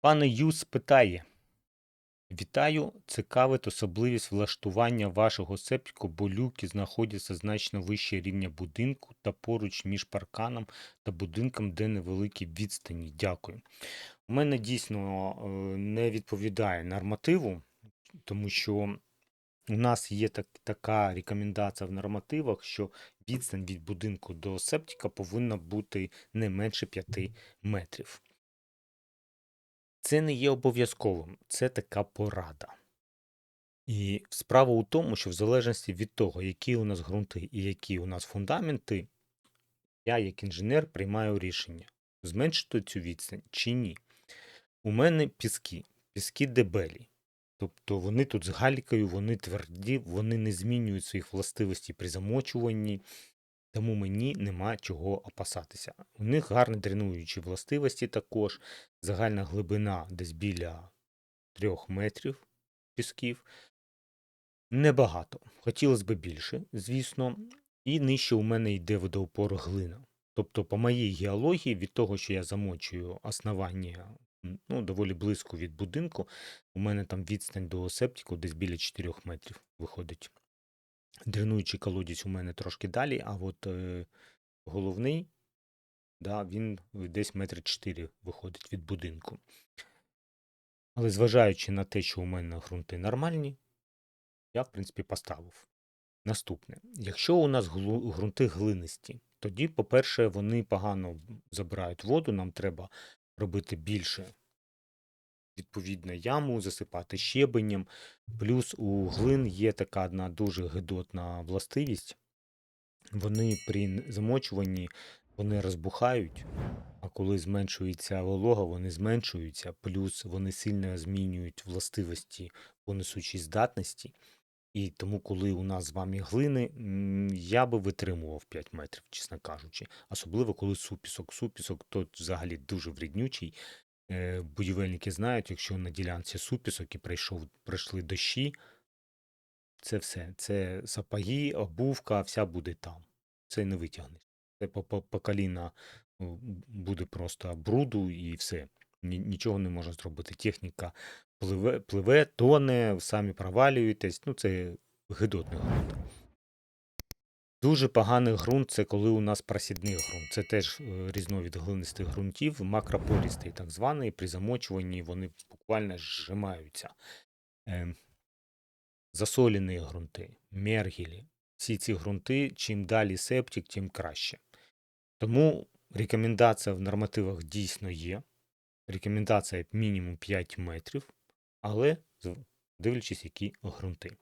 Пане Юс питає: Вітаю, цікавить особливість влаштування вашого септику, бо люки знаходяться значно вище рівня будинку та поруч між парканом та будинком, де невеликі відстані. Дякую. У мене дійсно е, не відповідає нормативу, тому що у нас є так, така рекомендація в нормативах, що відстань від будинку до септика повинна бути не менше 5 метрів. Це не є обов'язковим, це така порада. І справа у тому, що в залежності від того, які у нас ґрунти і які у нас фундаменти, я, як інженер, приймаю рішення, зменшити цю відстань чи ні. У мене піски, піски дебелі. Тобто вони тут з галькою, вони тверді, вони не змінюють своїх властивостей при замочуванні, тому мені нема чого опасатися. У них гарні дренуючі властивості також, загальна глибина десь біля 3 метрів пісків. Небагато. Хотілося б більше, звісно. І нижче у мене йде водоупор глина. Тобто, по моїй геології, від того, що я замочую основання ну, доволі близько від будинку, у мене там відстань до септику десь біля 4 метрів виходить. Дренуючий колодязь у мене трошки далі, а от е, головний, да, він десь метр 4 виходить від будинку. Але зважаючи на те, що у мене ґрунти нормальні, я, в принципі, поставив. Наступне. Якщо у нас ґрунти глинисті, тоді, по-перше, вони погано забирають воду, нам треба робити більше відповідно яму, засипати щебенем. Плюс у глин є така одна дуже гидотна властивість. Вони при замочуванні вони розбухають, а коли зменшується волога, вони зменшуються, плюс вони сильно змінюють властивості по несучій здатності. І тому, коли у нас з вами глини, я би витримував 5 метрів, чесно кажучи. Особливо, коли супісок. Супісок то взагалі дуже вріднючий. Е, Будівельники знають, якщо на ділянці супісок і прийшов, прийшли дощі, це все. Це сапоги, обувка, вся буде там. Це не витягнеш. Це по, по, буде просто бруду і все. Нічого не можна зробити. Техніка пливе, пливе, тоне, самі провалюєтесь. Ну, це ґрунт. Дуже поганий ґрунт це коли у нас просідний ґрунт. Це теж е, різновид глинистих ґрунтів, макропорістий так званий. При замочуванні вони буквально зжимаються. Е, засолені ґрунти, мергілі. Всі ці ґрунти, чим далі септик, тим краще. Тому рекомендація в нормативах дійсно є. Рекомендація мінімум 5 метрів, але дивлячись, які ґрунти.